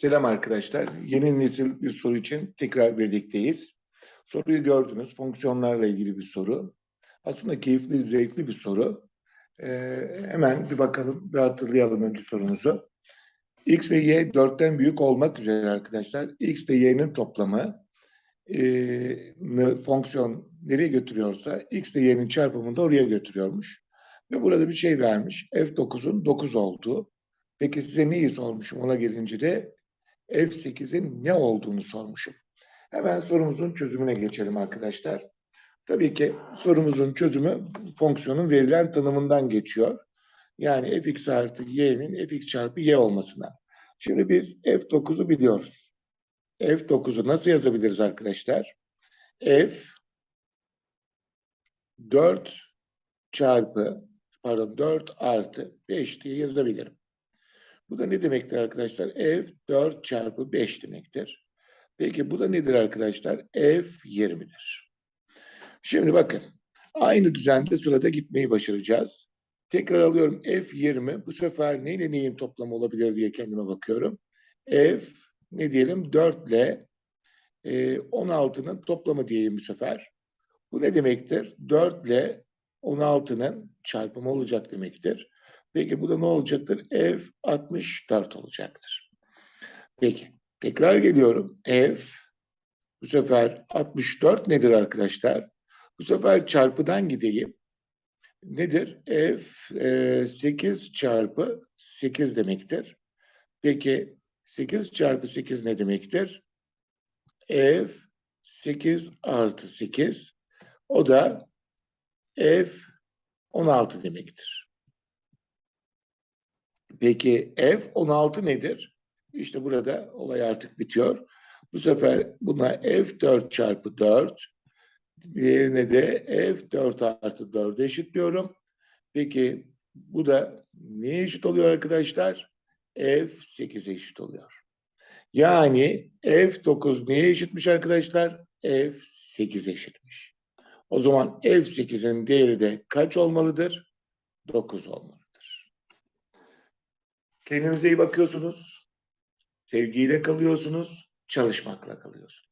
Selam arkadaşlar. Yeni nesil bir soru için tekrar birlikteyiz. Soruyu gördünüz. Fonksiyonlarla ilgili bir soru. Aslında keyifli, zevkli bir soru. Ee, hemen bir bakalım, bir hatırlayalım önce sorumuzu. X ve Y dörtten büyük olmak üzere arkadaşlar. X ile Y'nin toplamı e, fonksiyon nereye götürüyorsa X ile Y'nin çarpımını da oraya götürüyormuş. Ve burada bir şey vermiş. F9'un 9 olduğu. Peki size neyi sormuşum? Ona gelince de F8'in ne olduğunu sormuşum. Hemen sorumuzun çözümüne geçelim arkadaşlar. Tabii ki sorumuzun çözümü fonksiyonun verilen tanımından geçiyor. Yani fx artı y'nin fx çarpı y olmasına. Şimdi biz f9'u biliyoruz. f9'u nasıl yazabiliriz arkadaşlar? f 4 çarpı pardon 4 artı 5 diye yazabilirim. Bu da ne demektir arkadaşlar? F 4 çarpı 5 demektir. Peki bu da nedir arkadaşlar? F 20'dir. Şimdi bakın. Aynı düzende sırada gitmeyi başaracağız. Tekrar alıyorum F 20. Bu sefer neyle neyin toplamı olabilir diye kendime bakıyorum. F ne diyelim 4 ile e, 16'nın toplamı diyeyim bu sefer. Bu ne demektir? 4 ile 16'nın çarpımı olacak demektir. Peki bu da ne olacaktır? F 64 olacaktır. Peki tekrar geliyorum. F bu sefer 64 nedir arkadaşlar? Bu sefer çarpıdan gideyim. Nedir? F e, 8 çarpı 8 demektir. Peki 8 çarpı 8 ne demektir? F 8 artı 8 o da F 16 demektir. Peki F16 nedir? İşte burada olay artık bitiyor. Bu sefer buna F4 çarpı 4, diğerine de F4 artı 4 eşitliyorum. Peki bu da neye eşit oluyor arkadaşlar? F8'e eşit oluyor. Yani F9 neye eşitmiş arkadaşlar? F8 eşitmiş. O zaman F8'in değeri de kaç olmalıdır? 9 olmalıdır. Kendinize iyi bakıyorsunuz. Sevgiyle kalıyorsunuz. Çalışmakla kalıyorsunuz.